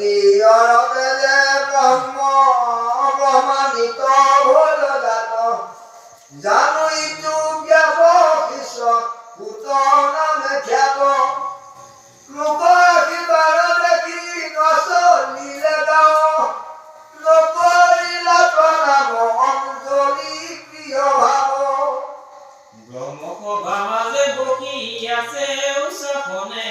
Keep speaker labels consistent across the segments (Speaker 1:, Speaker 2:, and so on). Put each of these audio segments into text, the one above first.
Speaker 1: অৰতে যে ব্ৰহ্ম ব্ৰহ্মাণ্ডিত ভুল জাত। জানো ইটো ব্যাস শিষ্য পুত নামে খ্যাত। লোক কিবাৰ দেখি নচলিলে গাঁও নকৰিলা প্ৰণাম অঞ্জলি প্ৰিয় ভাৱ
Speaker 2: ব্ৰহ্মসভা মাজে বকি আছে উচাখনে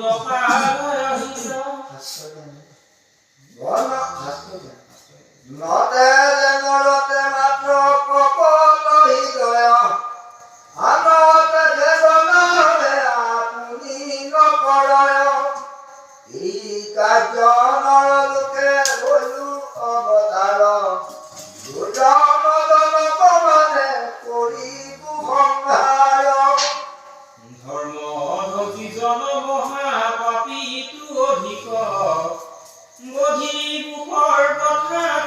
Speaker 2: নপাহিত
Speaker 1: নতে নৰতে মাত্ৰ কপট হৃদয়। আনতে নৰলোকে সভাপতিটো
Speaker 2: অধিক। গধিৰ মুখৰ কথা